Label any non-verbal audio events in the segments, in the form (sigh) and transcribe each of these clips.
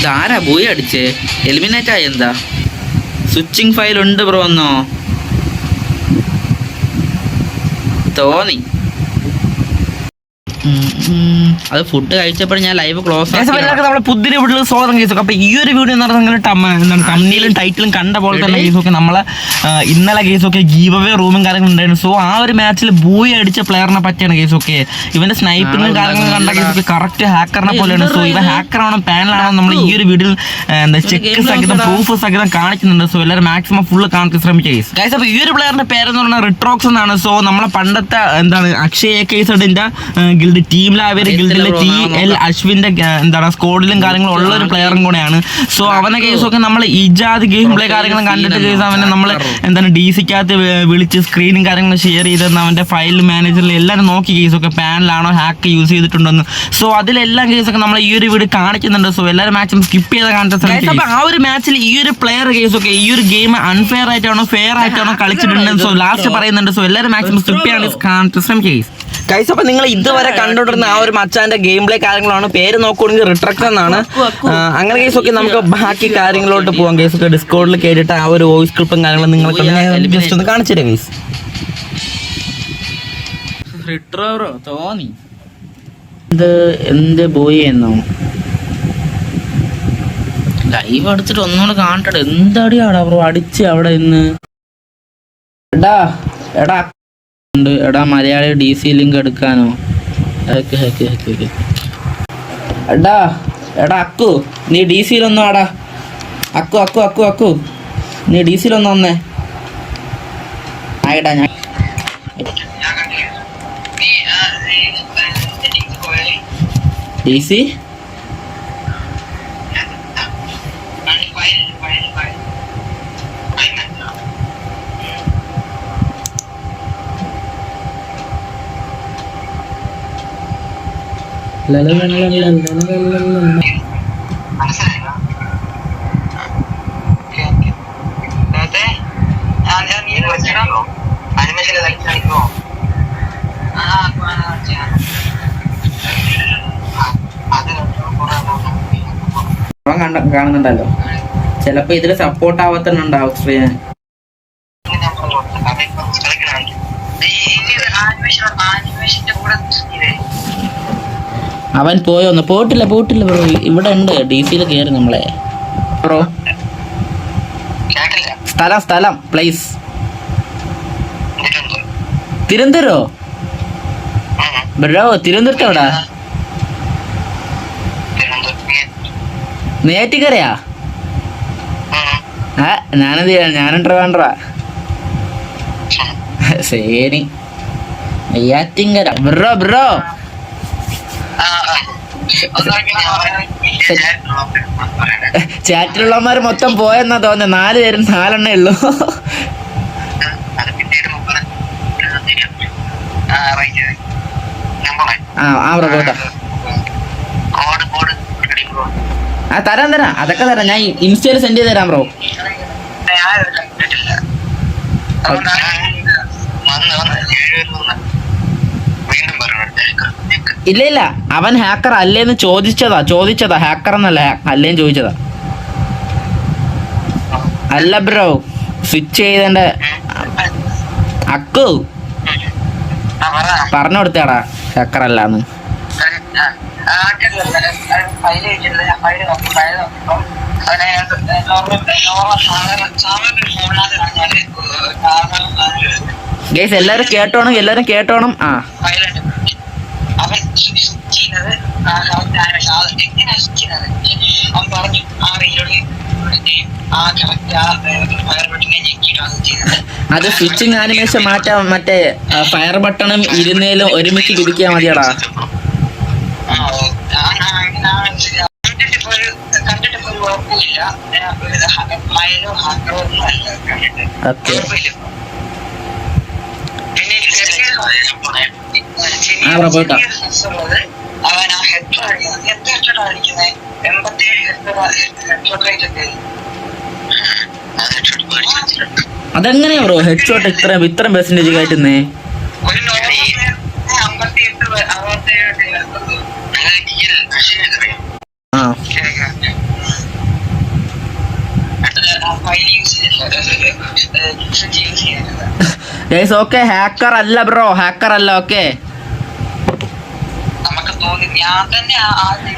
ഇതാരാ പോയി അടിച്ചേ? എലിമിനേറ്റ് ആയി എന്താ? സ്വിച്ചിങ് ഫയൽ ഉണ്ട് ബ്രോ എന്നോ തോന്നി. അത് ഫുഡ് കഴിച്ചപ്പോൾ ഞാൻ ലൈവ് ക്ലോസ് നമ്മുടെ പുതിയ വീട്ടിൽ സ്വാഗതം കേസ്. അപ്പൊ ഈ ഒരു വീഡിയോ എന്ന് പറഞ്ഞാൽ തമ്മിലും ടൈറ്റിലും കണ്ട പോലെ തന്നെ. കേസൊക്കെ നമ്മളെ ഇന്നലെ കേസൊക്കെ ഗീവ് അവേ റൂമും കാര്യങ്ങളും ഉണ്ടായിരുന്നു. സോ ആ ഒരു മാച്ചിൽ ബൂയി അടിച്ച പ്ലെയറിനെ പറ്റിയാണ് കേസൊക്കെ. ഇവന്റെ സ്നൈപ്പിങ്ങും കാര്യങ്ങളും കണ്ട. കേസൊക്കെ കറക്റ്റ് ഹാക്കറിനെ പോലെയാണ്. സോ ഇവ? ഹാക്കറാണോ പാനലാണോ നമ്മൾ ഈ ഒരു വീഡിയോയിൽ എന്താ ചെക്ക് സഹിതം പ്രൂഫ് സഹിതം കാണിക്കുന്നുണ്ട്. സോ എല്ലാവരും മാക്സിമം ഫുള്ള് കാണിക്കാൻ ശ്രമിക്കുക കേസ്. ഗൈസ് അപ്പൊ ഈ ഒരു പ്ലെയറിന്റെ പേരെന്ന് പറഞ്ഞാൽ റിട്രോക്സ് എന്നാണ്. സോ നമ്മളെ പണ്ടത്തെ എന്താണ് അക്ഷയ കേസ് ഗിൽഡ് ടീമിലാവര് ഗിൽഡിലെ ടി എൽ അശ്വിന്റെ എന്താണ് സ്കോഡിലും കാര്യങ്ങളും ഉള്ള ഒരു പ്ലെയറും കൂടെയാണ്. സോ അവനെ കേസൊക്കെ നമ്മൾ ഇജാദ് ഗെയിം പ്ലേ കാര്യങ്ങളും കണ്ടിട്ട് കേസ് അവനെ നമ്മൾ എന്താണ് ഡി സിക്കകത്ത് വിളിച്ച് സ്ക്രീനും കാര്യങ്ങളും ഷെയർ ചെയ്തെന്ന് അവന്റെ ഫയൽ മാനേജറിൽ എല്ലാവരും നോക്കി കേസൊക്കെ പാനലാണോ ഹാക്ക് യൂസ് ചെയ്തിട്ടുണ്ടെന്ന്. സോ അതിലെല്ലാം കേസൊക്കെ നമ്മൾ ഈ ഒരു വീഡിയോ കാണിക്കുന്നുണ്ട്. സോ എല്ലാവരും മാച്ചും സ്കിപ്പ് ചെയ്ത കാണിച്ച ആ ഒരു മാച്ചിൽ ഈ ഒരു പ്ലെയർ കേസൊക്കെ ഈ ഒരു ഗെയിം അൺഫെയർ ആയിട്ടാണോ ഫെയർ ആയിട്ടാണോ കളിച്ചിട്ടുണ്ടെന്ന്? സോ ലാസ്റ്റ് പറയുന്നുണ്ട്. സോ എല്ലാവരും മാക്സിമം സ്കിപ്പ് ചെയ്യാൻ കാണിച്ച ശ്രമിക്കുക ഗൈസ് അപ്പൊ നിങ്ങൾ ഇതുവരെ കണ്ടുകൊണ്ടിരുന്ന ആ ഒരു മച്ചാന്റെ ഗെയിം പ്ലേ കാര്യങ്ങളാണ്. പേര് നോക്കുകയാണെങ്കിൽ റിട്രക്ട് എന്നാണ്. അങ്ങനെ കേസ് ഒക്കെ നമുക്ക് ബാക്കി കാര്യങ്ങളോട്ട് പോവാം കേസ് ഒക്കെ ഡിസ്കോഡിൽ കേട്ടിട്ട് ആ ഒരു വോയിസ് ക്ലിപ്പും കാര്യങ്ങളും നിങ്ങൾക്ക് ജസ്റ്റ് ഒന്ന് കാണിച്ചു തരാം ഗൈസ് റിട്രോ തോന്നി ഇത് എന്ത് ബോയ് എന്നോ ലൈവ് അടിച്ചിട്ട് ഒന്നുകൂടെ കാണട്ടെ എന്താടിയാടാ ബ്രോ? അടിച്ച് അവിടെ ഇന്ന് എടാ എടാ. ഉണ്ട്. എടാ മലയാളി ഡി സി ലിങ്ക് എടുക്കാനോ. എടാ എടാ അക്കു നീ ഡി സിയിലൊന്നും ആടാ അക്കു അക്കു അക്കു അക്കു. നീ ഡി സിയിലൊന്നും വന്നേ. ആയിടാ ഞാൻ ഡി സി അവൻ കണ്ട കാണുന്നുണ്ടല്ലോ. ചിലപ്പോ ഇതിൽ സപ്പോർട്ട് ആവത്തുണ്ടാവും സ്ത്രീയെ അവൻ പോയോന്ന് പോയിട്ടില്ല പോയിട്ടില്ല ബ്രോ ഇവിടെ ഉണ്ട് ഡി സിയിൽ കയറി നമ്മളെ. ബ്രോ സ്ഥലം സ്ഥലം പ്ലേസ് തിരുവനന്തപുരോ. ബ്രോ തിരുവനന്തപുരത്ത് എവിടാ? നേറ്റിക്കരയാ ആ ഞാനെന്ത് ചെയ്യാൻ ഞാനും ട്രിവാൻഡ്ര. (laughs) ശരി. Neyyattinkara bro bro. ചാറ്റിലുള്ളവന്മാര് മൊത്തം പോയെന്നാ തോന്നുന്നത് നാല് പേരും നാലെണ്ണേ ഉള്ളൂ. ആ ആ ബ്രോ ആ തരാം തരാം. അതൊക്കെ തരാം. ഞാൻ ഇൻസ്റ്റയിൽ സെൻഡ് ചെയ്ത് തരാം ബ്രോ ഇല്ല ഇല്ല. അവൻ ഹാക്കർ അല്ലേന്ന് ചോദിച്ചതാ ചോദിച്ചതാ. ഹാക്കർ എന്നല്ല അല്ലേന്ന് ചോദിച്ചതാ. അല്ല ബ്രോ സ്വിച്ച് ചെയ്തേണ്ട അക്കു. പറഞ്ഞു കൊടുത്തേടാ ഹാക്കർ അല്ലാന്ന്. ഗേസ് എല്ലാരും കേട്ടോണം എല്ലാരും കേട്ടോണം. ആ. അവൻ സ്വിച്ച് അവൻ പറഞ്ഞു ആ ആ കറക്റ്റ് ആ ഫയർ ബട്ടനെ ഞെക്കിയിട്ടാണ് ചെയ്യുന്നത് അത് സ്വിച്ചിങ് ആനിമേഷൻ മാറ്റാൻ മറ്റേ ഫയർ ബട്ടണും ഇരുന്നേലും ഒരുമിച്ച് പിടിക്കാൻ മതിയടാ. ഓക്കെ. പോയിട്ടോ. ഉള്ളത് അവൻ ആ ഹെഡ് അടിക്കുന്നത് എന്ത് ഹെഡ് അടിക്കുന്നത് എൺപത്തിയേഴ് ഹെഡ് റേറ്റ് ഒക്കെ അതെങ്ങനെയാ ബ്രോ? ഹെഡ് ഷോട്ട് ഇത്ര ഇത്ര പെർസെന്റേജ് കയറ്റുന്നേ ഓക്കെ ഹാക്കർ അല്ല ബ്രോ. ഹാക്കർ അല്ല ഓക്കെ നമുക്ക് തോന്നി ഞാൻ തന്നെ ആ- ആദ്യം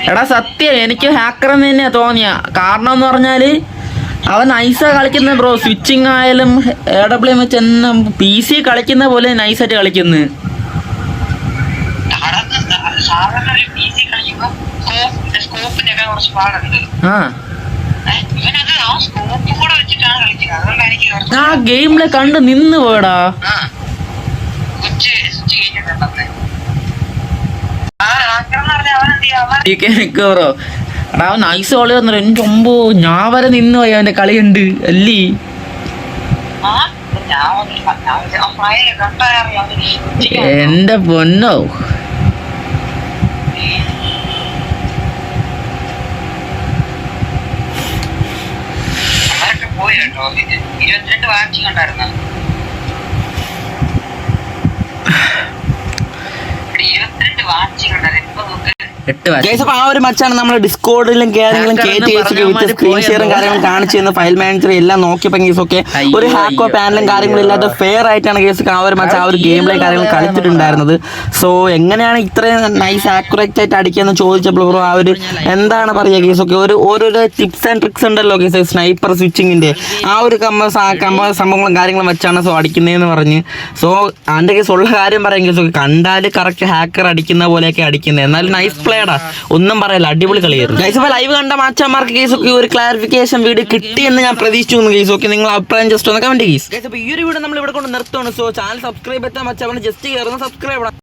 എടാ സത്യം എനിക്ക് ഹാക്കർ എന്ന് തന്നെയാ തോന്നിയ. കാരണം എന്ന് പറഞ്ഞാൽ അവൻ നൈസാ കളിക്കുന്ന ബ്രോ സ്വിച്ചിങ് ആയാലും എ ഡബ്ല്യു എം എച്ച് എന്ന പി സി കളിക്കുന്ന പോലെ നൈസായിട്ട് കളിക്കുന്നു. ആ. ഗെയിമിലെ കണ്ട് നിന്ന് പോയടാ ആ. കൊച്ച് സ്വിച്ച് കഴിഞ്ഞിട്ടുണ്ടെന്ന് ആ ചെയ്യാ എടാ നൈസ് കളി വന്നിട്ട് എന്റെ ഒമ്പോ ഞാൻ വരെ നിന്ന് പോയി അവന്റെ കളിയുണ്ട്. അല്ലേ? എന്റെ പൊന്നോ. പോയി കേട്ടോ. ഇരുപത്തിരണ്ട് വാച്ചിങ് ഉണ്ടായിരുന്നു (sighs) ഇരുപത്തിരണ്ട് വാച്ചിങ് ഉണ്ടായിരുന്നു ഇപ്പൊ നോക്ക്. അപ്പൊ ആ ഒരു മച്ചാണ് നമ്മൾ ഡിസ്കോഡിലും കാര്യങ്ങളും കയറ്റി വിത്ത് സ്ക്രീൻ ഷെയറും കാര്യങ്ങളും കാണിച്ചു തന്ന ഫയൽ മാനേജർ എല്ലാം നോക്കിയപ്പോ കേസ് ഒക്കെ ഒരു ഹാക്കോ പാനലും കാര്യങ്ങളും അയ്യോ. ഇല്ലാതെ ഫെയർ ആയിട്ടാണ് കേസ് ആ ഒരു മച്ച ആ ഒരു ഗെയിമിലെ കാര്യങ്ങൾ കളിച്ചിട്ടുണ്ടായിരുന്നത്. സോ എങ്ങനെയാണ് ഇത്രയും നൈസ് ആക്യുറേറ്റ് ആയിട്ട് അടിക്കാന്ന് ചോദിച്ചപ്പോൾ ബ്രോ ആ ഒരു എന്താണ് പറയുക കേസ് ഒക്കെ ഒരു ഓരോരോ ടിപ്സ് ആൻഡ് ട്രിക്സ് ഉണ്ടല്ലോ കേസ് സ്നൈപ്പർ സ്വിച്ചിങ്ങിന്റെ ആ ഒരു കമ്പ കമ്പ സംഭവങ്ങളും കാര്യങ്ങളും വെച്ചാണ് സോ അടിക്കുന്നതെന്ന് പറഞ്ഞ്. സോ അതിന്റെ കേസ് ഉള്ള കാര്യം പറയാം കേസ് കണ്ടാൽ കറക്റ്റ് ഹാക്കർ അടിക്കുന്ന പോലെയൊക്കെ അടിക്കുന്നത് എന്നാലും നൈസ് പ്ലേഡാ ഒന്നും പറയല്ല അടിപൊളി കളിയായിരുന്നു. ഗൈസ് അപ്പോൾ ലൈവ് കണ്ട മാച്ചന്മാർക്ക് കേസ് ഒക്കെ ഒരു ക്ലാരിഫിക്കേഷൻ വീഡിയോ കിട്ടിയെന്ന് ഞാൻ പ്രതീക്ഷിച്ചു കേസ് ഓക്കെ നിങ്ങൾ അഭിപ്രായം ജസ്റ്റ് ഒന്ന് കമന്റ് കേസ് അപ്പോൾ ഈ ഒരു വീഡിയോ നമ്മൾ ഇവിടെ കൊണ്ട് നിർത്തുകയാണ് സോ ചാനൽ സബ്സ്ക്രൈബ് എത്താൻ മച്ചാണ് ജസ്റ്റ് കയറുന്ന സബ്സ്ക്രൈബ്